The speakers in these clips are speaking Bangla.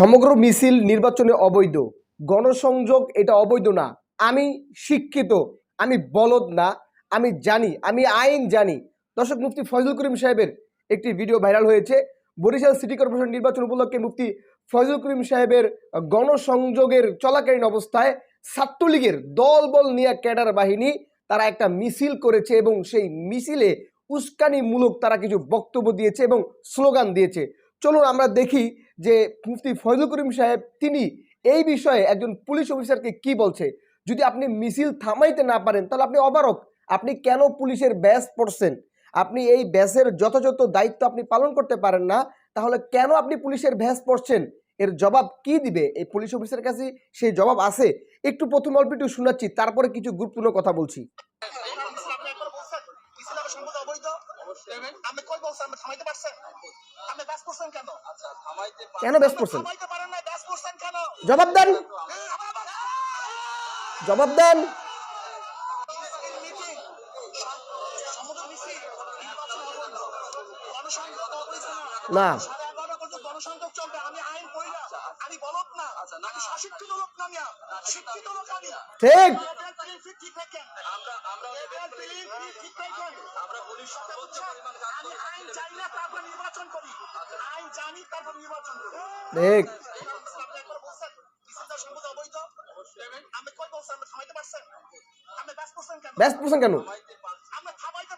সমগ্র মিছিল নির্বাচনে অবৈধ। গণসংযোগ এটা অবৈধ না। আমি শিক্ষিত, আমি বলদ না, আমি জানি, আমি আইন জানি। দর্শক, মুফতি ফজল করিম সাহেবের একটি ভিডিও ভাইরাল হয়েছে। বরিশাল সিটি কর্পোরেশন নির্বাচন উপলক্ষে মুফতি ফজল করিম সাহেবের গণসংযোগের চলাকালীন অবস্থায় ছাত্রলীগের দলবল নিয়ে ক্যাডার বাহিনী তারা একটা মিছিল করেছে এবং সেই মিছিলে উস্কানিমূলক তারা কিছু বক্তব্য দিয়েছে এবং স্লোগান দিয়েছে। চলুন আমরা দেখি যে মুফতি ফজল করিম সাহেব, তিনি এই বিষয়ে একজন পুলিশ অফিসারকে কি বলছে? যদি আপনি মিছিল থামাইতে না পারেন, তাহলে আপনি অবারক। আপনি কেন পুলিশের ব্যাস পড়ছেন? আপনি এই ব্যাসের যথাযথ দায়িত্ব আপনি পালন করতে পারেন না, তাহলে কেন আপনি পুলিশের ভ্যাস পড়ছেন? এর জবাব কি দিবে? এই পুলিশ অফিসারের কাছে সেই জবাব আছে। একটু প্রথম অল্প একটু শোনাচ্ছি, তারপরে কিছু গুরুত্বপূর্ণ কথা বলছি আপনি একবার বলছেন ইসলামের সম্পদ অবৈধ আপনি কই বলছেন আপনি থামাইতে পারছেন আপনি ব্যাস করছেন কেন? কেন ব্যাস থামাইতে পারেন না ব্যাস করছেন কেন? জবাব দেন। জবাব দেন। না সাড়ে এগারোটা পর্যন্ত গণসংযোগ চলবে আমি আইন পড়ি না আমি বলত না আমি শাসিত লোক না শিক্ষিত লোক আমি। ঠিক। ঠিক রাখেন আমরা আমরা ঠিক রাখেন আমরা পুলিশ আমি আইন জানি না তারপর নির্বাচন করি। আইন জানি তারপর নির্বাচন করি। ঠিক। আপনি একবার বলছেন ইসলামের সম্পদ অবৈধ। আপনি কই বলছেন আপনি থামাইতে পারছেন? করছেন কেন? ব্যাস পড়ছেন কেন?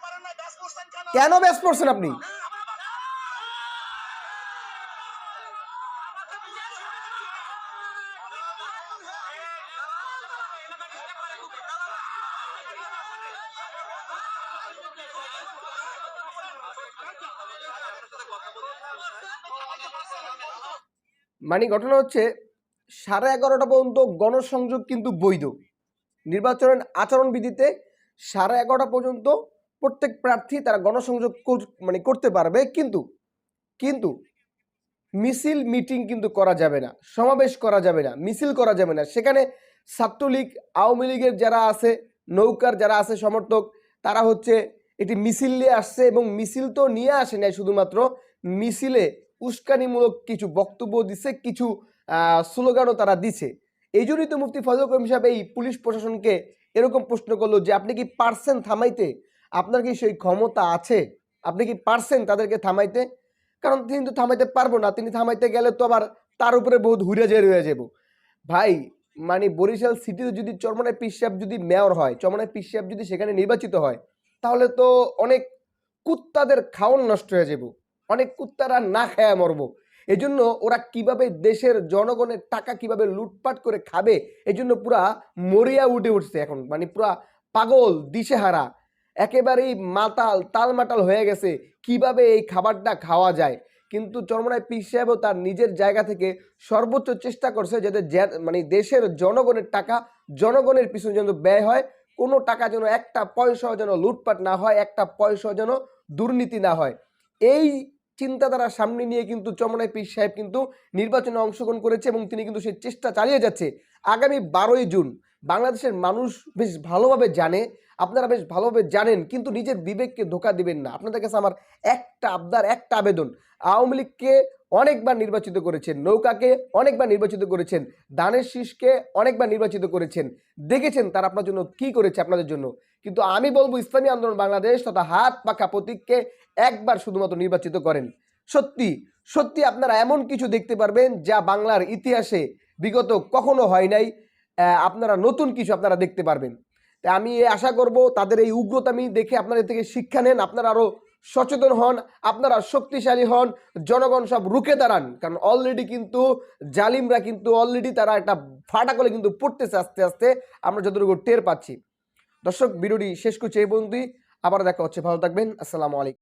পারেন না করছেন কেন? কেন ব্যাস পড়ছেন আপনি? মানে ঘটনা হচ্ছে সাড়ে এগারোটা পর্যন্ত গণসংযোগ কিন্তু বৈধ। নির্বাচনের আচরণবিধিতে সাড়ে এগারোটা পর্যন্ত প্রত্যেক প্রার্থী তারা গণসংযোগ মানে করতে পারবে, কিন্তু কিন্তু মিছিল, মিটিং কিন্তু করা যাবে না, সমাবেশ করা যাবে না, মিছিল করা যাবে না। সেখানে ছাত্রলীগ, আওয়ামী লীগের যারা আছে, নৌকার যারা আছে সমর্থক, তারা হচ্ছে এটি মিছিল নিয়ে আসছে এবং মিছিল তো নিয়ে আসে নাই শুধুমাত্র মিছিলে উস্কানিমূলক কিছু বক্তব্য দিছে, কিছু স্লোগানও তারা দিছে। এই জন্যই তো মুফতি ফজল করিম সাহেব এই পুলিশ প্রশাসনকে এরকম প্রশ্ন করল যে, আপনি কি পারছেন থামাইতে? আপনার কি সেই ক্ষমতা আছে? আপনি কি পারছেন তাদেরকে থামাইতে? কারণ তিনি তো থামাইতে পারব না, তিনি থামাইতে গেলে তো আবার তার উপরে বহুত হুড়ে জের হয়ে যাব ভাই মানে বরিশাল সিটিতে যদি চরমনায় পিসাব যদি মেয়র হয়, চরমনায় পিসাব যদি সেখানে নির্বাচিত হয়, তাহলে তো অনেক কুত্তাদের খাওয়ান নষ্ট হয়ে যাব অনেক কুত্তারা না খায়া মরবো। এই জন্য ওরা কীভাবে দেশের জনগণের টাকা কীভাবে লুটপাট করে খাবে এই জন্য পুরা মরিয়া উঠে উঠছে এখন। মানে পুরা পাগল, দিশেহারা। একেবারেই মাতাল, তালমাটাল হয়ে গেছে কীভাবে এই খাবারটা খাওয়া যায়। কিন্তু চরমনায় পীর সাহেবও তার নিজের জায়গা থেকে সর্বোচ্চ চেষ্টা করছে যাতে মানে দেশের জনগণের টাকা জনগণের পিছনে যেন ব্যয় হয়, কোনো টাকা যেন একটা পয়সাও যেন লুটপাট না হয়, একটা পয়সাও যেন দুর্নীতি না হয়। এই চিন্তাধারা সামনে নিয়ে কিন্তু চমনাই পীর সাহেব কিন্তু নির্বাচনে অংশগ্রহণ করেছে এবং তিনি কিন্তু সেই চেষ্টা চালিয়ে যাচ্ছে। আগামী বারোই জুন বাংলাদেশের মানুষ বেশ ভালোভাবে জানে, আপনারা বেশ ভালোভাবে জানেন, কিন্তু নিজের বিবেককে ধোকা দিবেন না। আপনাদের কাছে আমার একটা আবদার, একটা আবেদন। আওয়ামী লীগকে অনেকবার নির্বাচিত করেছেন নৌকাকে, অনেকবার নির্বাচিত করেছেন দানের শীষকে, অনেকবার নির্বাচিত করেছেন। দেখেছেন তারা আপনার জন্য কি করেছে আপনাদের জন্য। কিন্তু আমি বলব ইসলামী আন্দোলন বাংলাদেশ তথা হাত পাকা প্রতীককে একবার শুধুমাত্র নির্বাচিত করেন। সত্যি সত্যি আপনারা এমন কিছু দেখতে পারবেন যা বাংলার ইতিহাসে বিগত কখনো হয় নাই। আপনারা নতুন কিছু আপনারা দেখতে পারবেন। তাই আমি আশা করব তাদের এই উগ্রতামি দেখে আপনাদের থেকে শিক্ষা নেন। আপনারা আরও সচেতন হন, আপনারা শক্তিশালী হন, জনগণ সব রুখে দাঁড়ান। কারণ অলরেডি কিন্তু জালিমরা কিন্তু অলরেডি তারা একটা ফাটা করে কিন্তু পড়তেছে আস্তে আস্তে। আমরা যতটুকু টের পাচ্ছি। দর্শক, ভিডিওটি শেষ করছি এই পর্যন্তই। আবার দেখা হচ্ছে। ভালো থাকবেন। আসসালামু আলাইকুম।